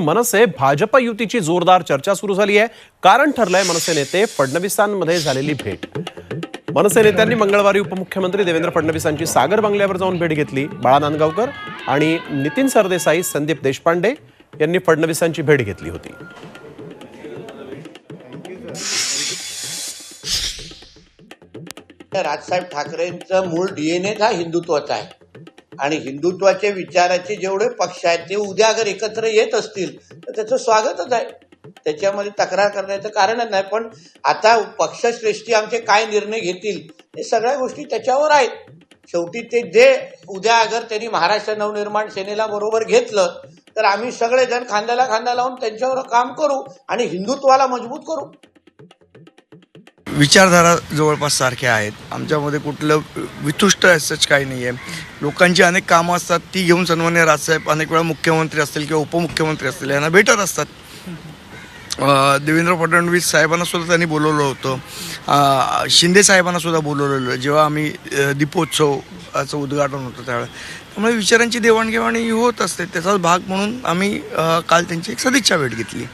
मनसे भाजप युतीची जोरदार चर्चा सुरू झाली आहे. कारण ठरलंय मनसे नेते फडणवीसांमध्ये झालेली भेट. मनसे नेत्यांनी मंगळवारी उपमुख्यमंत्री देवेंद्र फडणवीसांची सागर बंगल्यावर जाऊन भेट घेतली. बाळा नांदगावकर आणि नितीन सरदेसाई संदीप देशपांडे यांनी फडणवीसांची भेट घेतली होती. राजसाहेब ठाकरेंचं मूळ डीएनएच हा हिंदुत्वाचा आहे. आणि हिंदुत्वाचे विचाराचे जेवढे पक्ष आहेत ते उद्या अगर एकत्र येत असतील तर त्याचं स्वागतच आहे. त्याच्यामध्ये तक्रार करण्याचं कारणच नाही पण आता पक्षश्रेष्ठी आमचे काय निर्णय घेतील हे सगळ्या गोष्टी त्याच्यावर आहेत. शेवटी ते जे उद्या अगर त्यांनी महाराष्ट्र नवनिर्माण सेनेला बरोबर घेतलं तर आम्ही सगळेजण खांद्याला खांदा लावून त्यांच्यावर काम करू आणि हिंदुत्वाला मजबूत करू. विचारधारा जवळपास सारख्या आहेत. आमच्यामध्ये कुठलं वितुष्ट सच काही नाही आहे लोकांची अनेक कामं असतात ती घेऊन सन्मान्य राजसाहेब अनेक वेळा मुख्यमंत्री असतील किंवा उपमुख्यमंत्री असतील यांना भेटत असतात. देवेंद्र फडणवीस साहेबांना सुद्धा त्यांनी बोलवलं होतं. शिंदे साहेबांना सुद्धा बोलवलेलं जेव्हा आम्ही दीपोत्सवाचं उद्घाटन होतं त्यावेळेला. त्यामुळे विचारांची देवाणघेवाण ही होत असते. त्याचाच भाग म्हणून आम्ही काल त्यांची एक सदिच्छा भेट घेतली.